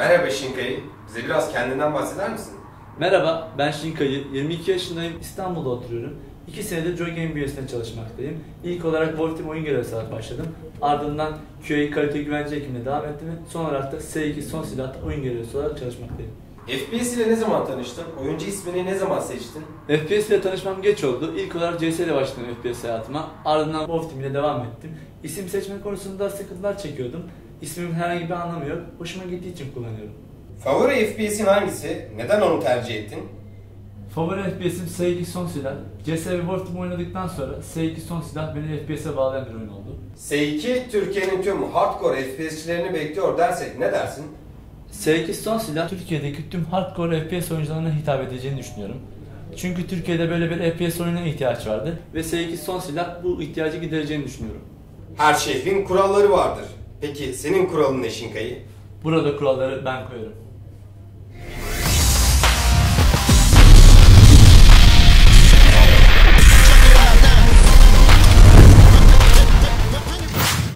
Merhaba Şinkayı. Bize biraz kendinden bahseder misin? Merhaba, ben Şinkayı. 22 yaşındayım. İstanbul'da oturuyorum. 2 senedir Joy Game bünyesinde çalışmaktayım. İlk olarak Wolf Team oyun görevlisi olarak başladım. Ardından QA kalite güvence ekibine devam ettim. Son olarak da S2 son silahta oyun görevlisi olarak çalışmaktayım. FPS ile ne zaman tanıştın? Oyuncu ismini ne zaman seçtin? FPS ile tanışmam geç oldu. İlk olarak CS ile başladım FPS hayatıma. Ardından Wolf Team ile devam ettim. İsim seçme konusunda sıkıntılar çekiyordum. İsmimin herhangi bir anlamı yok. Hoşuma gittiği için kullanıyorum. Favori FPS'in hangisi? Neden onu tercih ettin? Favori FPS'im S2 son silah. CS ve Wolf Team oynadıktan sonra S2 son silah beni FPS'e bağlayan bir oyun oldu. S2 Türkiye'nin tüm hardcore FPS'çilerini bekliyor dersek ne dersin? S8 son silah Türkiye'deki tüm hardcore FPS oyuncularına hitap edeceğini düşünüyorum. Çünkü Türkiye'de böyle bir FPS oyununa ihtiyaç vardı ve S8 son silah bu ihtiyacı gidereceğini düşünüyorum. Her şehrin kuralları vardır. Peki senin kuralın ne Şinkayı? Burada kuralları ben koyarım.